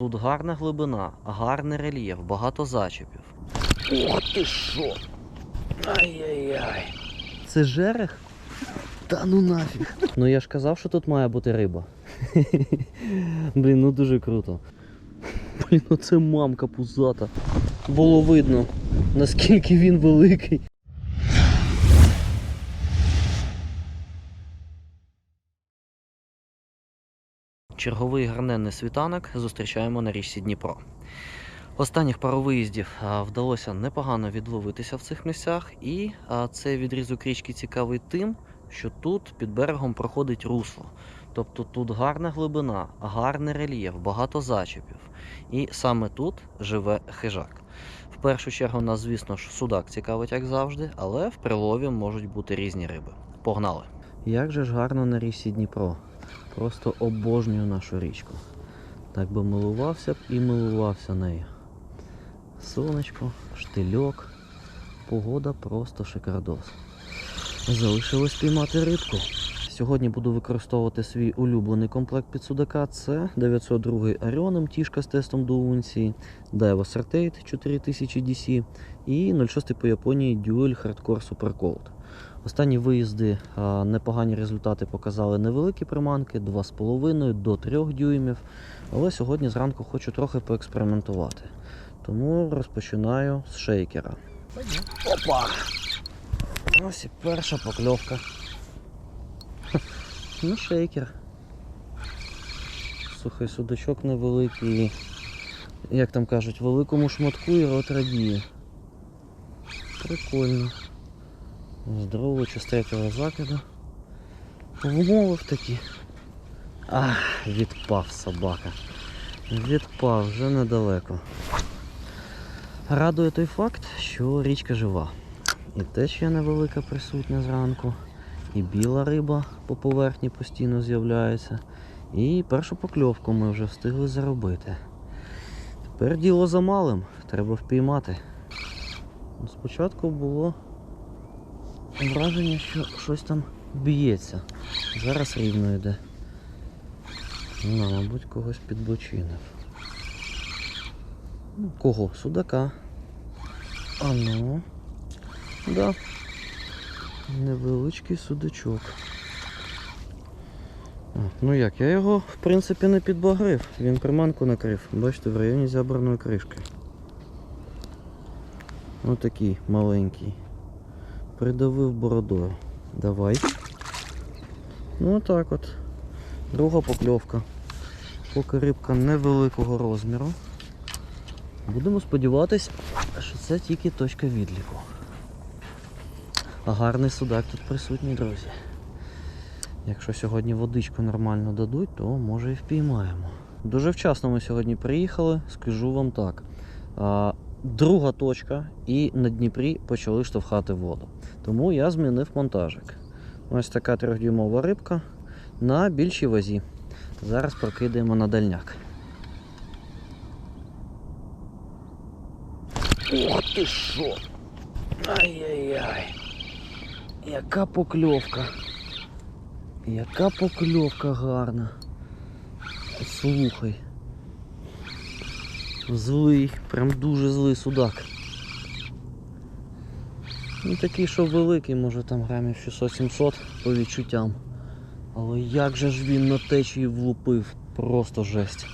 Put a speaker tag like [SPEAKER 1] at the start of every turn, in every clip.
[SPEAKER 1] Тут гарна глибина, гарний рельєф, багато зачепів.
[SPEAKER 2] О, ти що? Ай-яй-яй.
[SPEAKER 1] Це жерех?
[SPEAKER 2] Та ну нафіг.
[SPEAKER 1] Ну я ж казав, що тут має бути риба. Блін, ну дуже круто. Блін, ну це мамка пузата. Було видно, наскільки він великий. Черговий гарненний світанок зустрічаємо на річці Дніпро. Останніх пару виїздів вдалося непогано відловитися в цих місцях, і цей відрізок річки цікавий тим, що тут під берегом проходить русло. Тобто тут гарна глибина, гарний рельєф, багато зачепів. І саме тут живе хижак. В першу чергу нас, звісно ж, судак цікавить, як завжди, але в прилові можуть бути різні риби. Погнали! Як же ж гарно на річці Дніпро. Просто обожнюю нашу річку. Так би милувався б і милувався нею. Сонечко, штильок, погода просто шикардос. Залишилось піймати рибку. Сьогодні буду використовувати свій улюблений комплект під судака. Це 902 Arion тішка з тестом до унції, Daiwa Certate 4000 DC і 06 по Японії Dual Hardcore Super Cold. Останні виїзди непогані результати показали невеликі приманки 2,5 до 3 дюймів. Але сьогодні зранку хочу трохи поекспериментувати. Тому розпочинаю з шейкера. Опа! Ось і перша покльовка. Ну, шейкер. Сухий судачок невеликий. Як там кажуть, великому шматку і рот радіє. Прикольно. Здорово, чи з третього закиду. Вмовив таки. Ах, відпав собака. Відпав вже недалеко. Радує той факт, що річка жива. І течія невелика присутня зранку, і біла риба по поверхні постійно з'являється. І першу покльовку ми вже встигли заробити. Тепер діло за малим, треба впіймати. Спочатку було враження, що щось там б'ється. Зараз рівно йде. Ну, мабуть, когось підбочинив. Ну, Кого? Судака. А ну. Да. Невеличкий судачок. Ну як, я його в принципі не підбагрив. Він приманку накрив. Бачите, в районі зябраної кришки. Отакий маленький. Придавив бородою. Давай. Ну отак от. Друга покльовка. Поки рибка невеликого розміру. Будемо сподіватись, що це тільки точка відліку. А гарний судак тут присутній, друзі. Якщо сьогодні водичку нормально дадуть, то може і впіймаємо. Дуже вчасно ми сьогодні приїхали, скажу вам так. Друга точка і на Дніпрі почали штовхати воду. Тому я змінив монтажик. Ось така трьохдюймова рибка на більшій вазі. Зараз прокидаємо на дальняк.
[SPEAKER 2] О, ти що? Ай-яй-яй.
[SPEAKER 1] Яка покльовка. Яка покльовка гарна. Слухай. Злий, прям дуже злий судак. Ну такий, що великий, може там грамів 600-700 по відчуттям. Але як же ж він на течії влупив, просто жесть.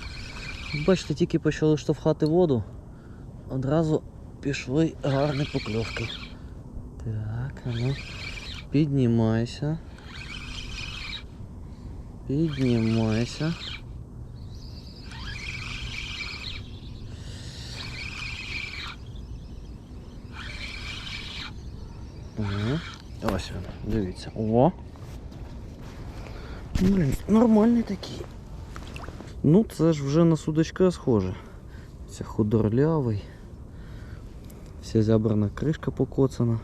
[SPEAKER 1] Бачите, тільки почали штовхати воду, одразу пішли гарні покльовки. Так, ну. Піднімайся. Піднімайся. Ага. Ось він, дивіться. О! Блін, нормальний такий. Ну, це ж вже на судачка схоже. Це худорлявий. Вся зябрана кришка покоцана.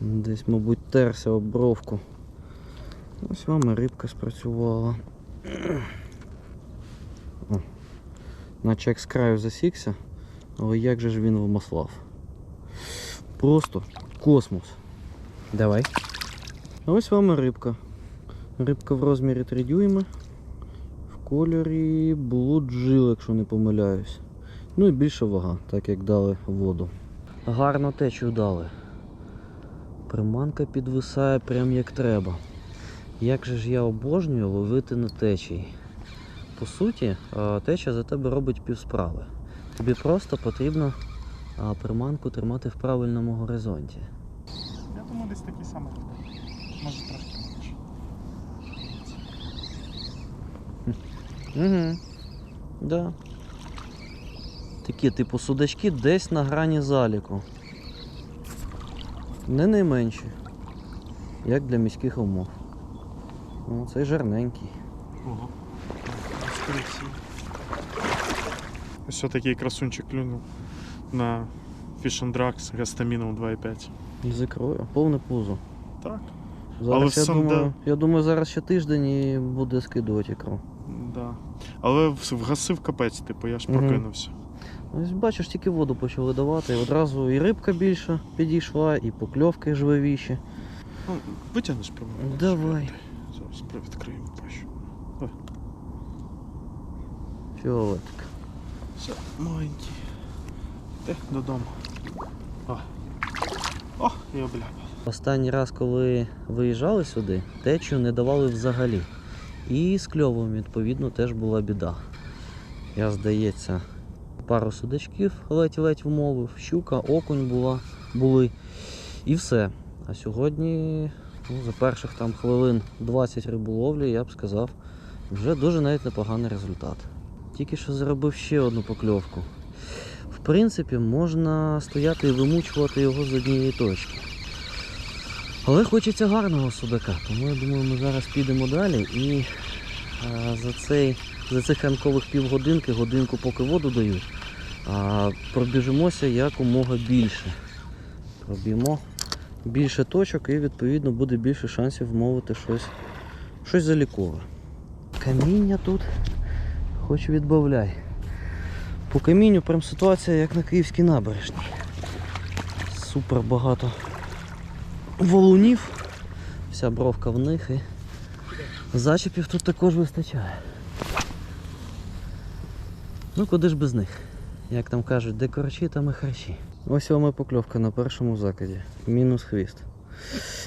[SPEAKER 1] Десь, мабуть, терся об бровку. Ось вам і рибка спрацювала. О, наче як з краю засікся, але як же ж він вмаслав. Просто космос. Давай. А ось вам рибка. Рибка в розмірі 3 дюйми. В кольорі блуджил, якщо не помиляюсь. Ну і більша вага, так як дали воду. Гарно течію дали. Приманка підвисає прям як треба. Як же ж я обожнюю ловити на течії. По суті, теча за тебе робить півсправи. Тобі просто потрібно приманку тримати в правильному горизонті.
[SPEAKER 3] Десь такий самий. Може трошки менше.
[SPEAKER 1] Угу. Да. Такі, типу, судачки десь на грані заліку. Не найменші. Як для міських умов. О, цей жирненький.
[SPEAKER 3] Ого. Ось такий красунчик клюнув на Fish and Drugs гастаміном 2,5.
[SPEAKER 1] З ікрою. Повне пузо.
[SPEAKER 3] Так.
[SPEAKER 1] Зараз
[SPEAKER 3] Але
[SPEAKER 1] я
[SPEAKER 3] санде-
[SPEAKER 1] думаю, я думаю, зараз ще тиждень і буде скидувати ікру.
[SPEAKER 3] Да. Але вгасив капець, типу, я ж прокинувся.
[SPEAKER 1] Ось бачиш, тільки воду почали давати, і одразу і рибка більша підійшла, і покльовки жвавіші.
[SPEAKER 3] Ну, витягнеш приманку?
[SPEAKER 1] Давай.
[SPEAKER 3] Зараз привідкриємо пащу.
[SPEAKER 1] Фіолетик.
[SPEAKER 3] Все, маленький. Де додому. О, я обляпав.
[SPEAKER 1] Останній раз, коли виїжджали сюди, течію не давали взагалі. І з кльовом, відповідно, теж була біда. Я, здається, пару судачків ледь-ледь вмовив, щука, окунь була, були. І все. А сьогодні, ну, за перших там хвилин 20 риболовлі, я б сказав, вже дуже навіть непоганий результат. Тільки що зробив ще одну покльовку. Принципі, можна стояти і вимучувати його з однієї точки. Але хочеться гарного судака, тому я думаю, ми зараз підемо далі і а, за, цей, за цих ранкових півгодинки, годинку поки воду дають, а, пробіжимося якомога більше. Проб'ємо більше точок і відповідно буде більше шансів вмовити щось, щось залікове. Каміння тут хоч відбавляй. По камінню прям ситуація як на Київській набережній. Супер багато валунів. Вся бровка в них і зачепів тут також вистачає. Ну куди ж без них? Як там кажуть, де корчі, там і харчі. Ось вам і покльовка на першому закиді. Мінус хвіст.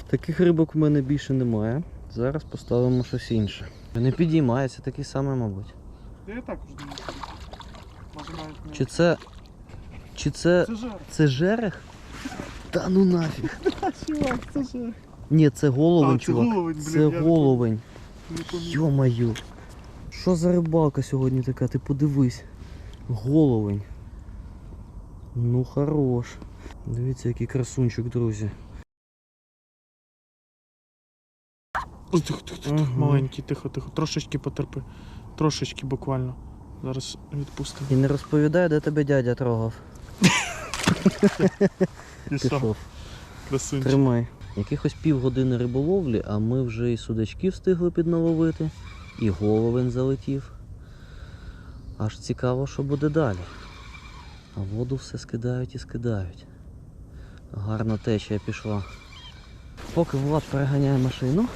[SPEAKER 1] Таких рибок в мене більше немає. Зараз поставимо щось інше. Не підіймається, такий самий, мабуть.
[SPEAKER 3] Я також думаю. що Може навіть не.
[SPEAKER 1] Чи це. Чи це.
[SPEAKER 3] Це
[SPEAKER 1] жерех? Та ну нафіг.
[SPEAKER 3] Чувак, це жар.
[SPEAKER 1] Ні, це головень,
[SPEAKER 3] А, це
[SPEAKER 1] чувак.
[SPEAKER 3] головень, блін,
[SPEAKER 1] це
[SPEAKER 3] я
[SPEAKER 1] головень.
[SPEAKER 3] Не помітив.
[SPEAKER 1] Йо-маю. Що за рибалка сьогодні така? Ти подивись. Головень. Ну хорош. Дивіться, який красунчик, друзі.
[SPEAKER 3] Ой, Тихо, тихо, тихо.
[SPEAKER 1] Мгм.
[SPEAKER 3] Маленький, тихо, тихо. Трошечки потерпи. Трошечки буквально. Зараз відпустимо.
[SPEAKER 1] І не розповідай, де тебе дядя трогав.
[SPEAKER 3] Пішов.
[SPEAKER 1] Тримай. Якихось півгодини риболовлі, а ми вже і судачки встигли підналовити, і головень залетів. Аж цікаво, що буде далі. А воду все скидають і скидають. Гарна течія пішла. Поки Влад переганяє машину,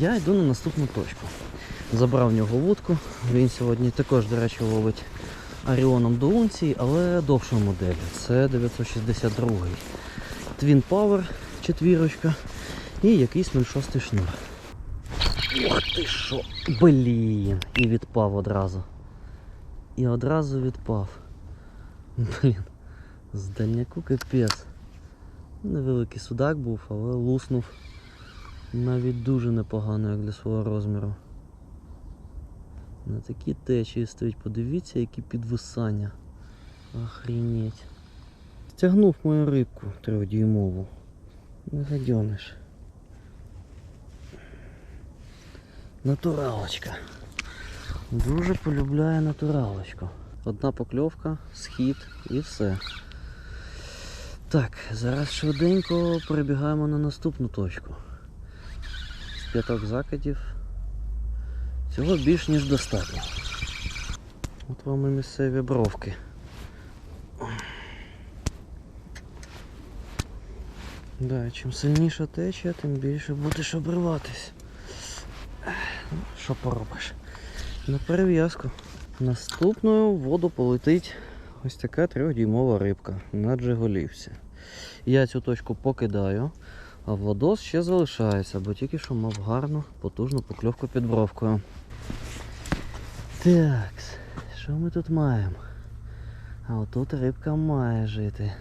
[SPEAKER 1] я йду на наступну точку. Забрав в нього вудку. Він сьогодні також, до речі, ловить Аріоном до унції, але довшу модель. Це 962-й. Twin Power четвірочка і якийсь 06 шнур. Ох ти що! Блін! І відпав одразу. І одразу відпав. Блін. З дальняку. Невеликий судак був, але луснув навіть дуже непогано, як для свого розміру. На такі течії стоїть, подивіться, які підвисання. Охренеть. Стягнув мою рибку трьохдюймову. Не гадьониш. Натуралочка. Дуже полюбляє натуралочку. Одна покльовка, схід і все. Так, зараз швиденько перебігаємо на наступну точку. З п'яток закидів. Цього більш ніж достатньо. От вам і місцеві бровки. Да, чим сильніша течія, тим більше будеш обриватись. Ну, Що поробиш? На перев'язку. Наступною в воду полетить ось така трьохдюймова рибка на джиголівці. Я цю точку покидаю, а водос ще залишається, бо тільки що мав гарну, потужну покльовку під бровкою. Так, що ми тут маємо? А отут рибка має жити.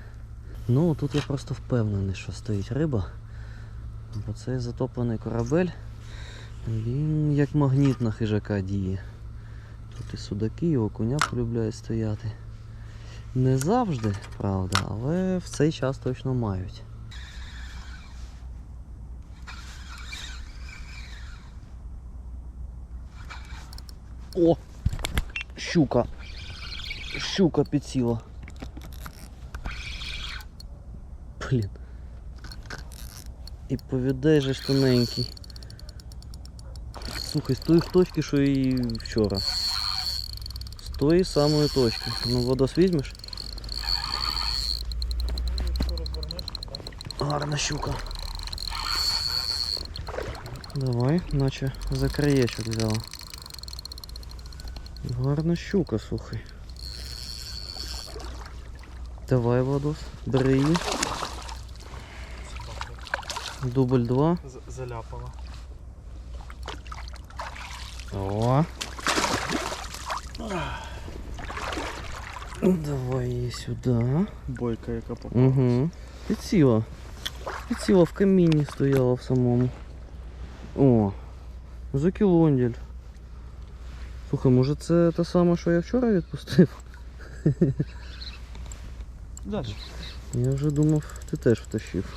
[SPEAKER 1] Ну, тут я просто впевнений, що стоїть риба. Бо цей затоплений корабель, він як магніт на хижака діє. Тут і судаки, і окуня полюбляють стояти. Не завжди, правда, але в цей час точно мають. О! Щука! Щука підсіла. Блін. І повідай же ж тоненький. Слухай, з тої точки, що і вчора. З тої самої точки. Ну, водос візьмеш? Гарна щука. Давай, наче за краєчок взяла. Гарна щука, слухай. Давай, Владос, бери її. Дубль 2.
[SPEAKER 3] Заляпала.
[SPEAKER 1] О. Давай її сюди.
[SPEAKER 3] Бойка, яка попала.
[SPEAKER 1] Угу. Підсіла. Підсіла в камінні стояла в самому. О, закілонділь. Слухай, може це те саме, що я вчора відпустив?
[SPEAKER 3] Далі.
[SPEAKER 1] Я вже думав, ти теж втащив.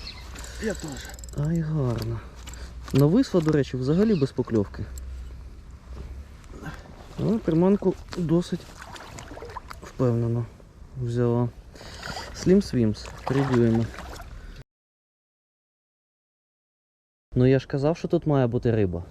[SPEAKER 3] Я теж.
[SPEAKER 1] Ай, гарно. Нависла, до речі, взагалі без покльовки. Але приманку досить впевнено взяла. Swims, 3. Ну я ж казав, що тут має бути риба.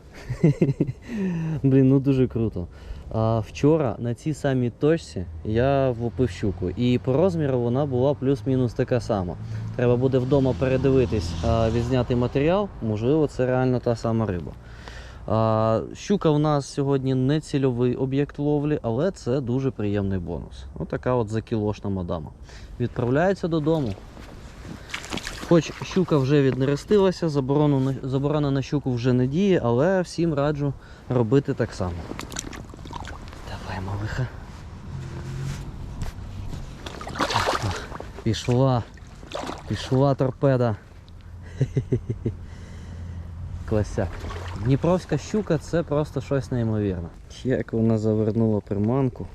[SPEAKER 1] Блін, ну дуже круто. А вчора на цій самій точці я влупив щуку. І по розміру вона була плюс-мінус така сама. Треба буде вдома передивитись, а, відзняти матеріал. Можливо, це реально та сама риба. А, Щука в нас сьогодні не цільовий об'єкт ловлі, але це дуже приємний бонус. Отака от закілошна мадама. Відправляється додому. Хоч щука вже віднерестилася, заборону заборона на щуку вже не діє, але всім раджу робити так само. Давай, малиха. Пішла. Пішла торпеда. Класяк. Дніпровська щука це просто щось неймовірне. Як вона завернула приманку.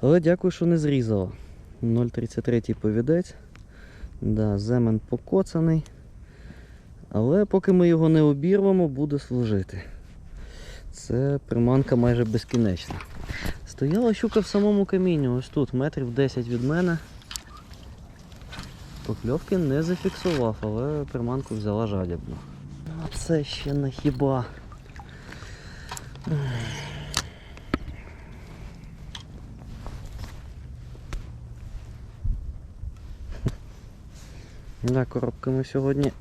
[SPEAKER 1] Але дякую, що не зрізала. 0,33 повідець. Да, земен покоцаний. Але поки ми його не обірвемо, буде служити. Це приманка майже безкінечна. Стояла щука в самому камінні, ось тут, метрів 10 від мене. Покльовки не зафіксував, але приманку взяла жадібно. А це ще не хіба. Да, коробки ми сьогодні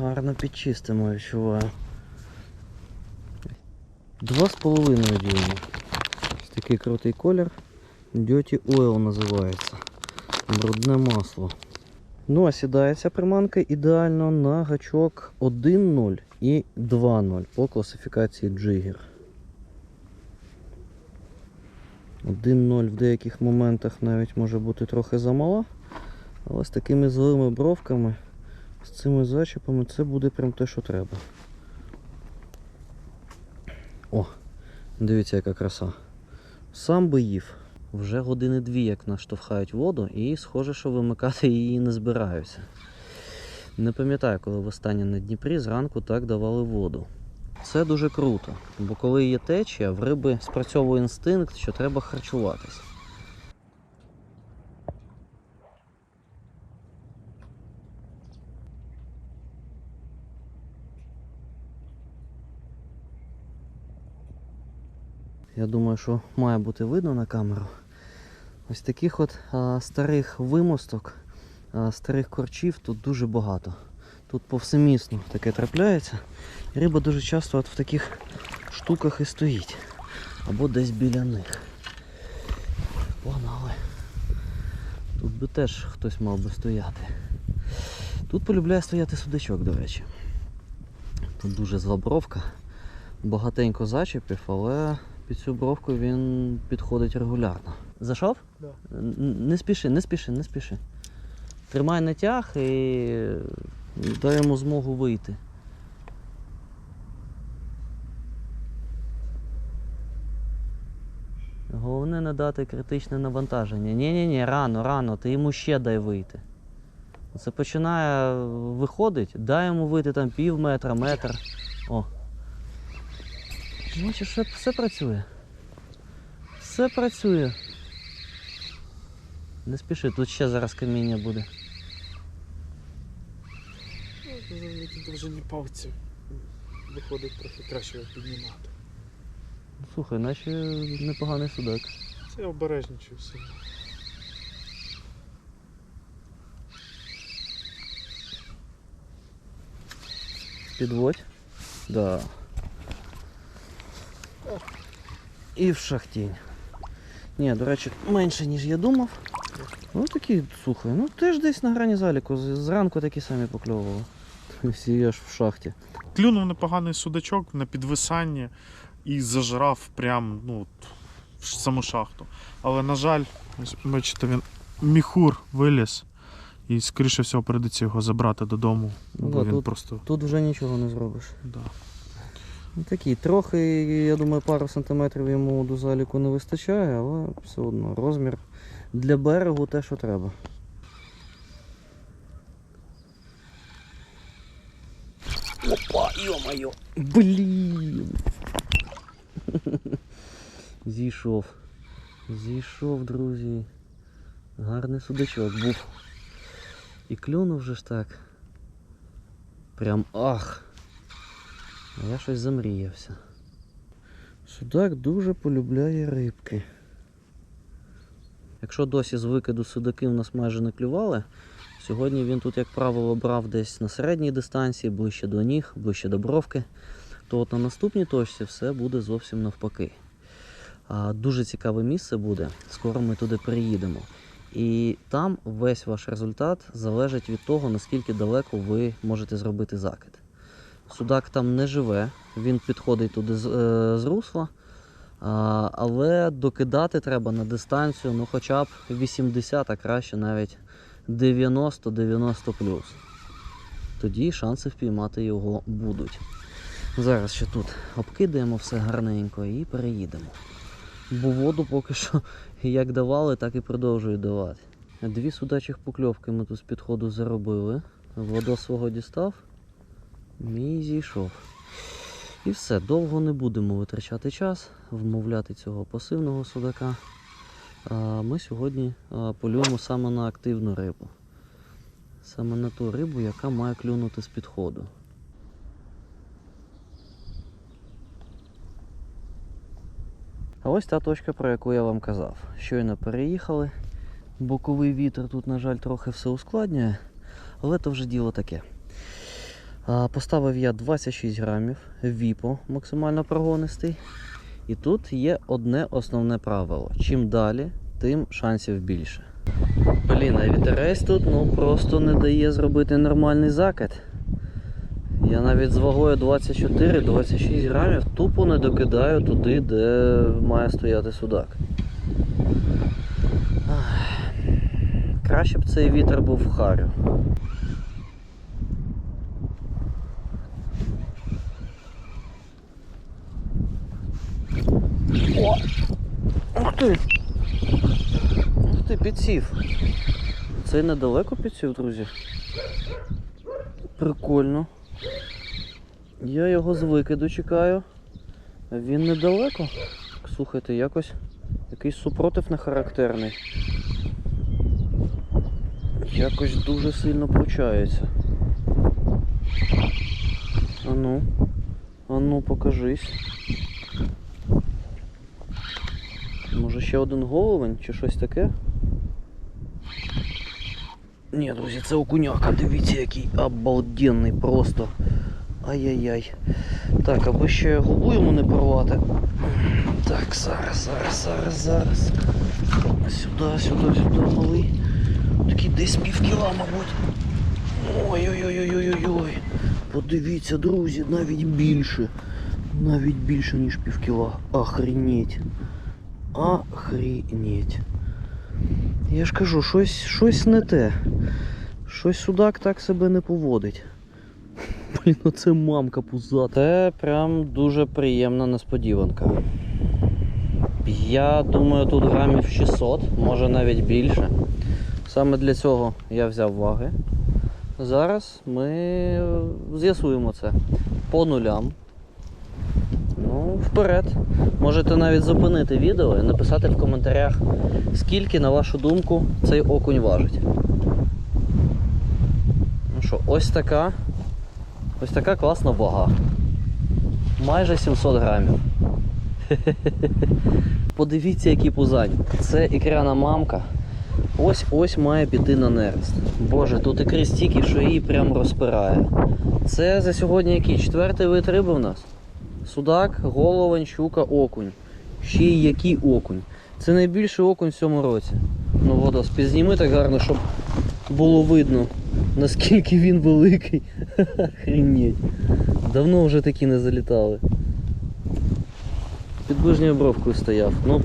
[SPEAKER 1] гарно підчистимо, відчуваю. Два з половиною дюйма. Ось такий крутий колір. Dirty Oil називається. Брудне масло. Ну, а сідає ця приманка ідеально на гачок 1.0 і 2.0 по класифікації Jigger. 1.0 в деяких моментах навіть може бути трохи замала. Але з такими злими бровками, з цими зачіпами, це буде прям те, що треба. О, дивіться, яка краса. Сам би їв. Вже години дві, як наштовхають воду, і схоже, що вимикати її не збираються. Не пам'ятаю, коли востаннє на Дніпрі зранку так давали воду. Це дуже круто, бо коли є течія, в риби спрацьовує інстинкт, що треба харчуватись. Я думаю, що має бути видно на камеру. Ось таких от старих вимосток, старих корчів тут дуже багато. Тут повсемісно таке трапляється. Риба дуже часто от в таких штуках і стоїть. або десь біля них. Погнали. Тут би теж хтось мав би стояти. Тут полюбляє стояти судачок, до речі. Тут дуже зла бровка. Багатенько зачепів, але під цю бровку він підходить регулярно. Зайшов?
[SPEAKER 3] Да.
[SPEAKER 1] Не спіши, не спіши, не спіши. Тримай натяг і дай йому змогу вийти. Головне не дати критичне навантаження. Ні-ні-ні, рано, рано, ти йому ще дай вийти. Це починає виходить, дай йому вийти там пів метра, метр. О. Бачиш, все, все працює. Все працює. Не спіши, тут ще зараз каміння буде.
[SPEAKER 3] Завдяки довжині палці виходить трохи краще його піднімати.
[SPEAKER 1] Ну, Слухай, наче непоганий судак.
[SPEAKER 3] Це я обережничаю сильно.
[SPEAKER 1] Підводь. Да. І в шахтінь. Ні, до речі, менше, ніж я думав. Ну такі, слухай, ну теж десь на грані заліку. Зранку такі самі покльовували. Всі аж в шахті.
[SPEAKER 3] Клюнув непоганий судачок на підвисанні і зажрав прям ну, в саму шахту. Але, на жаль, ось бачите, він міхур виліз. І, скоріше всього, прийдеться його забрати додому, бо
[SPEAKER 1] да,
[SPEAKER 3] він
[SPEAKER 1] тут-
[SPEAKER 3] просто.
[SPEAKER 1] Тут вже нічого не зробиш.
[SPEAKER 3] Да.
[SPEAKER 1] Такі, трохи, я думаю, пару сантиметрів йому до заліку не вистачає, але все одно розмір для берегу те, що треба. Опа, йо-моє! Блін! Зійшов. Зійшов, друзі. Гарний судачок був. І клюнув же ж так. Прям ах! Я щось замріявся. Судак дуже полюбляє рибки. Якщо досі з викиду судаки в нас майже не клювали, сьогодні він тут, як правило, брав десь на середній дистанції, ближче до ніг, ближче до бровки, то от на наступній точці все буде зовсім навпаки. А, дуже цікаве місце буде, скоро ми туди приїдемо. І там весь ваш результат залежить від того, наскільки далеко ви можете зробити закид. Судак там не живе, він підходить туди з, е, з русла, а, але докидати треба на дистанцію ну хоча б 80, а краще навіть 90-90 плюс. Тоді шанси впіймати його будуть. Зараз ще тут обкидаємо все гарненько і переїдемо. Бо воду поки що як давали, так і продовжують давати. Дві судачих покльовки ми тут з підходу заробили. Водо свого дістав. Мій зійшов. І все, довго не будемо витрачати час, вмовляти цього пасивного судака. Ми сьогодні полюємо саме на активну рибу. Саме на ту рибу, яка має клюнути з підходу. А ось та точка, про яку я вам казав. Щойно переїхали. Боковий вітер тут, на жаль, трохи все ускладнює, але то вже діло таке. Поставив я 26 грамів, віпо максимально прогонистий. І тут є одне основне правило. Чим далі, тим шансів більше. Блін, а вітерець тут ну, просто не дає зробити нормальний закид. Я навіть з вагою 24-26 грамів тупо не докидаю туди, де має стояти судак. Краще б цей вітер був в харю. Ти! Ух ти, підсів. Цей недалеко підсів, друзі. Прикольно. Я його з викиду чекаю. Він недалеко. Слухайте, якось якийсь супротив нехарактерний. Якось дуже сильно пручається. Ану. Ану, покажись. Може ще один головень чи щось таке? Ні, друзі, це окуняка, дивіться, який обалденний просто. Ай-яй-яй. Так, аби ще губу йому не порвати. Так, зараз, зараз, зараз, зараз. Сюди, сюди, сюди, малий. Такий десь пів кіла, мабуть. Ой-ой-ой-ой-ой-ой. Подивіться, друзі, навіть більше. Навіть більше, ніж пів кіла. Охренеть. Охренеть. Я ж кажу, щось, щось не те. Щось судак так себе не поводить. Блін, оце мамка пузата. Це прям дуже приємна несподіванка. Я думаю, тут грамів 600, може навіть більше. Саме для цього я взяв ваги. Зараз ми е, з'ясуємо це по нулям. Ну, вперед. Можете навіть зупинити відео і написати в коментарях, скільки, на вашу думку, цей окунь важить. Ну що, ось така. Ось така класна вага. Майже 700 грамів. Подивіться, які пузань. Це ікряна мамка. Ось ось має піти на нерест. Боже, тут ікри стільки, що її прям розпирає. Це за сьогодні який? Четвертий вид риби в нас? Судак, головень, щука, окунь. Ще й який окунь. Це найбільший окунь в цьому році. Ну, Водос, підзніми так гарно, щоб було видно, наскільки він великий. Охренеть. Давно вже такі не залітали. Під ближньою бровкою стояв. Ну,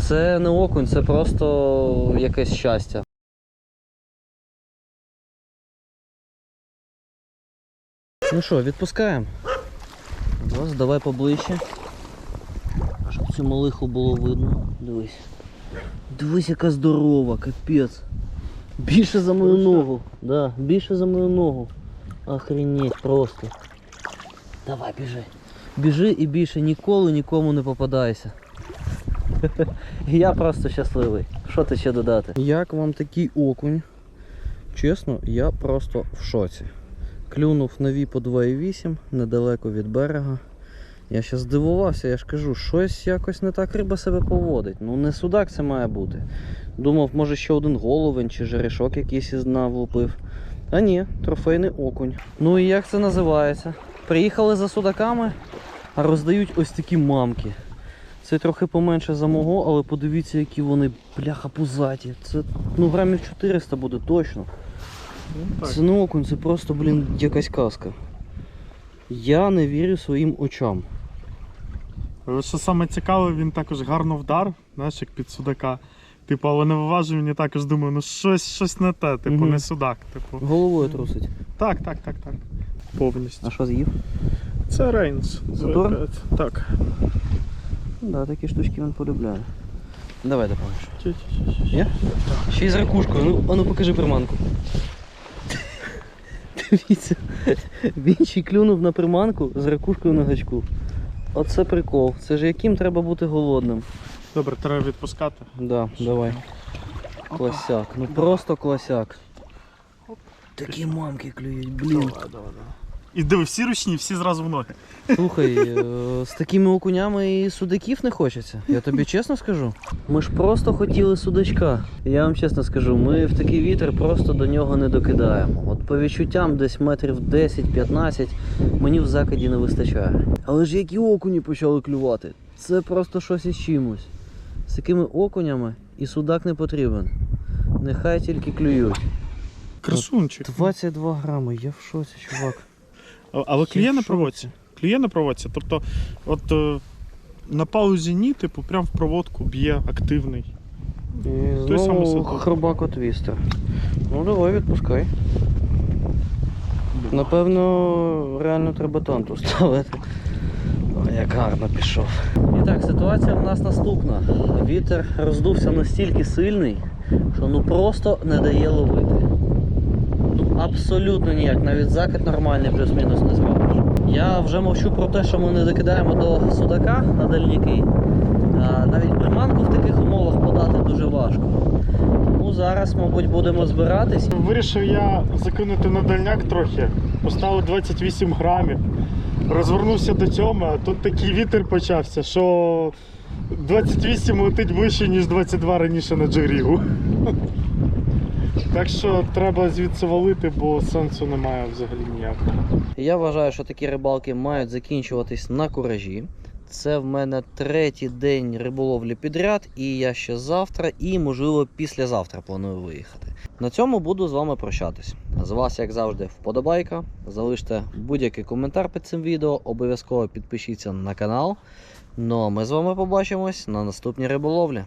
[SPEAKER 1] це не окунь, це просто якесь щастя. Ну що, відпускаємо? Ось, давай поближче. Щоб цю малиху було видно. Дивись. Дивись, яка здорова, капець. Більше за мою ногу. Да, більше за мою ногу. Охренеть просто. Давай, біжи. Біжи і більше ніколи нікому не попадайся. Я просто щасливий. Що ти ще додати? Як вам такий окунь? Чесно, я просто в шоці. Клюнув на віпо 2,8 недалеко від берега. Я ще здивувався, я ж кажу, щось якось не так риба себе поводить. Ну не судак це має бути. Думав, може ще один головень чи жерешок якийсь із дна влупив. А ні, трофейний окунь. Ну і як це називається? Приїхали за судаками, а роздають ось такі мамки. Це трохи поменше за мого, але подивіться, які вони бляха пузаті. Це ну грамів 400 буде точно.
[SPEAKER 3] Ну,
[SPEAKER 1] Це не окунь, це просто, блін, якась казка. Я не вірю своїм очам.
[SPEAKER 3] Що саме цікаве, він також гарно вдар, знаєш, як під судака. Типу, але не виважуванні також думаю, ну щось, щось не те, типу,
[SPEAKER 1] Мгм.
[SPEAKER 3] не судак. Типу.
[SPEAKER 1] Головою трусить.
[SPEAKER 3] Так, так, так, так. Повністю.
[SPEAKER 1] А що з'їв?
[SPEAKER 3] Це Рейнс.
[SPEAKER 1] Задор?
[SPEAKER 3] Так.
[SPEAKER 1] Да, такі штучки він полюбляє. Давай допоможеш.
[SPEAKER 3] Чуть-чуть.
[SPEAKER 1] Я? Ще й з ракушкою. Ну, а ну покажи приманку. Дивіться. Він ще клюнув на приманку з ракушкою на гачку. Оце прикол. Це ж яким треба бути голодним.
[SPEAKER 3] Добре, треба відпускати.
[SPEAKER 1] Да, давай. Класяк. Ну просто класяк. Такі мамки клюють, блін.
[SPEAKER 3] І диви, всі ручні, всі зразу в ноги.
[SPEAKER 1] Слухай, е, з такими окунями і судаків не хочеться. Я тобі чесно скажу. Ми ж просто хотіли судачка. Я вам чесно скажу, ми в такий вітер просто до нього не докидаємо. От по відчуттям десь метрів 10-15 мені в закиді не вистачає. Але ж які окуні почали клювати? Це просто щось із чимось. З такими окунями і судак не потрібен. Нехай тільки клюють.
[SPEAKER 3] Красунчик.
[SPEAKER 1] 22 грами, я в шоці, чувак.
[SPEAKER 3] А- Але клює на проводці. Клює на проводці. Тобто, от е, на паузі ні, типу, прям в проводку б'є активний.
[SPEAKER 1] І
[SPEAKER 3] Той
[SPEAKER 1] знову хробако твістер. Ну давай відпускай. Напевно, реально треба танту ставити. Як гарно пішов. І так, ситуація в нас наступна. Вітер роздувся настільки сильний, що ну просто не дає ловити. Абсолютно ніяк, навіть закид нормальний плюс-мінус не зробиш. Я вже мовчу про те, що ми не докидаємо до судака на дальніки. Навіть приманку в таких умовах подати дуже важко. Тому зараз, мабуть, будемо збиратись.
[SPEAKER 3] Вирішив я закинути на дальняк трохи, поставив 28 грамів, розвернувся до цьому, а тут такий вітер почався, що 28 летить вище, ніж 22 раніше на джерігу. Так що треба звідси валити, бо сенсу немає взагалі ніякого.
[SPEAKER 1] Я вважаю, що такі рибалки мають закінчуватись на куражі. Це в мене третій день риболовлі підряд, і я ще завтра, і можливо післязавтра планую виїхати. На цьому буду з вами прощатись. З вас, як завжди, вподобайка. Залиште будь-який коментар під цим відео. Обов'язково підпишіться на канал. Ну а ми з вами побачимось на наступній риболовлі.